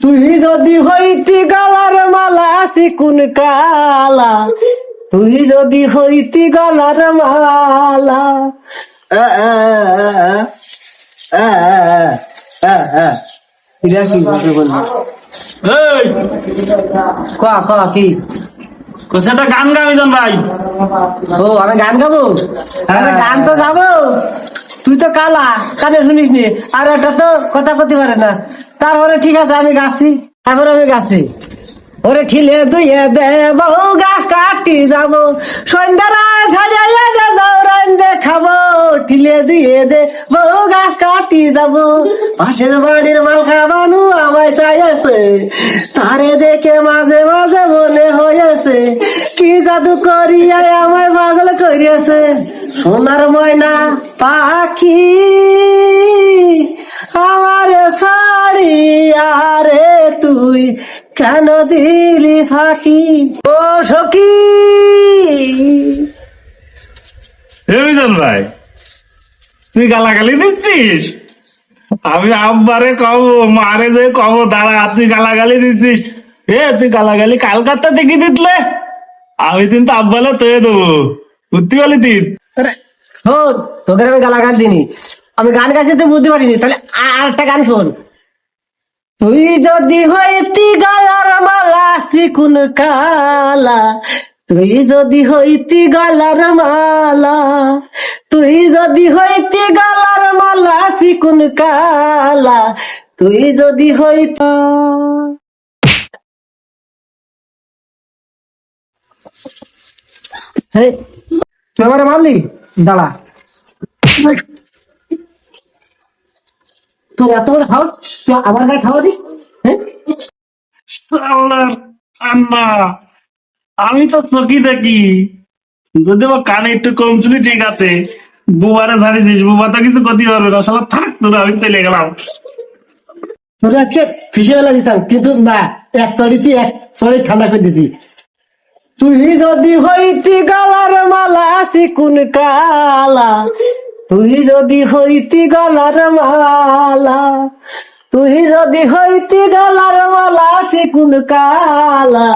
তুই যদি হইতি গলার মালা চিকুন কালা? তুই যদি হইতি গলার মালা। এটা কি ভাবে? এই! কোয়া কোয়া কি? কোথাটা গান গাবি জন ভাই। ও আমি গান গাবো? গান তো গাবো। তুই তো কালা, কানে শুনিস নি। আর এটা তো কথা করতে পারে না। তারপরে ঠিক আছে, আমি গাছি, তারপরে আমি গাছি। ওরে ঠিলে দুইয়ে দে বহু গাছ কাটি যাব। সন্ধ্যারা ছাড়িয়ে দে দৌড়ান দেখাবো। ঠিলে দিয়ে দে বহু গাছ কাটি যাব। পাশের বাড়ির মালকা বানু আমায় চাইছে তারে দেখে মাঝে মাঝে মনে হয়েছে, কি জাদু করিয়া আমায় পাগল করিয়াছে। সোনার ময়না পাখি আমার শাড়ি, আরে তুই কেন দিলি ফাঁকি? ও সখী। জন ভাই, তুই গালাগালি দিচ্ছিস? আমি আব্বারে কব, মারে যে কব, দাঁড়া, তুই গালাগালি দিচ্ছিস। এ, তুই গালাগালি কালকাতা দেখি দিতলে? আমি কিন্তু আব্বালে তয়ে দেবো। বুঝতে পারলি তুই তোদের আমি গালা গান দিনি আমি গান গাইছি তুই বুঝতে পারিনি তাহলে আর একটা গান শোন। তুই যদি হইতি গলার মালা চিকুন কালা তুই যদি হইতি গলার মালা তুই যদি হইতি গলার মালা চিকুন কালা তুই যদি হইত হেই, তুই আমার মারলি? দাঁড়া। তোর এত বড় খাওয়া তুই আমার গায়ে খাওয়া দিস? হ্যাঁ? আন্না আমি তো চকি দেখি। যদি বা কানে একটু কম শুনি ঠিক আছে। বুবারে ধারি দিস বুবা তো কিছু ক্ষতি পারবে না। শালা থাক তোরা আমি চলে গেলাম। তোর আজকে ফিসে বেলা দিতাম কিন্তু না এক চড়িছি এক চড়ি ঠান্ডা করে দিছি। তুই যদি হইতি গলার মালা, সিকুন কালা। তুই যদি হইতি গলার মালা, তুই যদি হইতি গলার মালা, সিকুন কালা।